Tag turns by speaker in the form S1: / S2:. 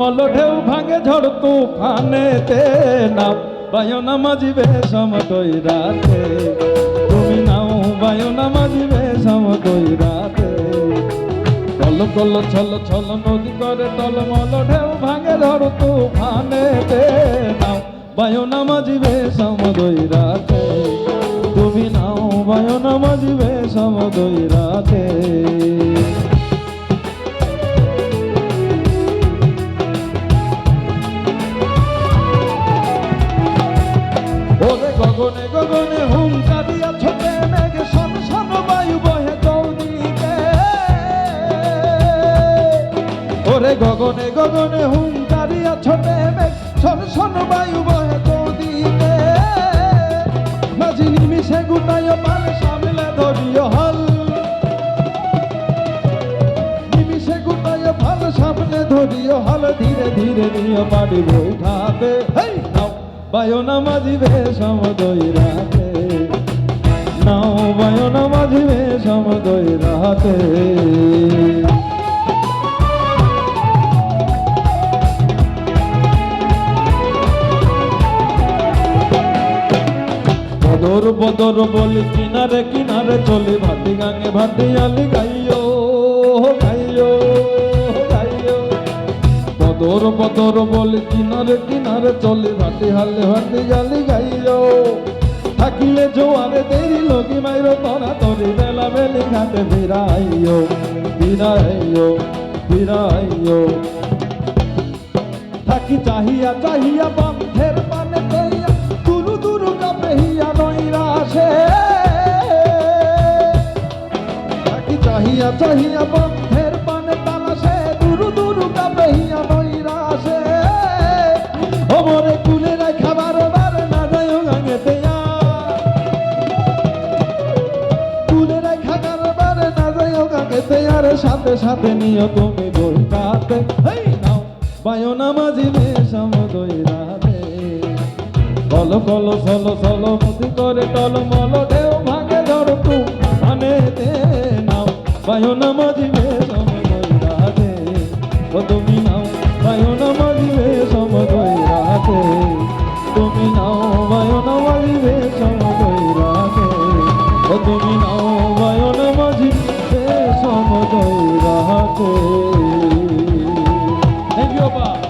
S1: মল ঢেউ ভাঙে ঝড় তুফানেতে নাও বায়না মাঝিবে সমতই রাতে তুমি নাও বায়না মাঝিবে সমতই রাতে কল কল ছল ছল নদী করে টল মল ঢেউ ভাঙে ঝড় তুফানেতে নাও বায়না মাঝিবে সমতই রাতে তুমি নাও বায়না গগনে গগনে হুঙ্কা দিয়া ছোটে মেঘে সন সন বায়ু বহে চৌদিকে ওরে গগনে গগনে হুঙ্কা দিয়া ছোটে মেঘ সন সন বায়ু বহে চৌদিকে মাঝি নিমিষে গুটায় পাল সামলে ধরিও হল। নিমিষে গুটায় ভালো সামনে ধরিও হল। ধীরে ধীরে নিয়ে হেই! নাও বায়না মাঝিবে সমদই রাতে। নাও বায়না মাঝিবে সমদই বদর বদর বলি কিনারে কিনারে চলে ভাটি গাঙে ভাটি আলি গাইও বদর বদর বলি কিনারে কিনারে চলে ভাটি হালে ভাটি গালি গাইও থাকিলে জোয়ারে দেরি লগি মাইর তরা তরি, বেলা বেলি ঘাটে বিরাইও বিরাইও বিরাইও থাকি চাহিয়া চাহিয়া বন্ধের পানে তৈয়া দুরু দুরু কাপেহিয়া নইরা আসে। থাকি চাহিয়া চাহিয়া তেয়ার সাথে সাথে নিও তুমি বইটাতে হেই নাও বায়না মাঝিবে সমদই রাতে। কল কল সল সল মতি করে টল মল ঢেউ ভাঙে ধর তু দে নাও বায়না মাঝিবে সমদই রাতে। ও তুমি Cuba.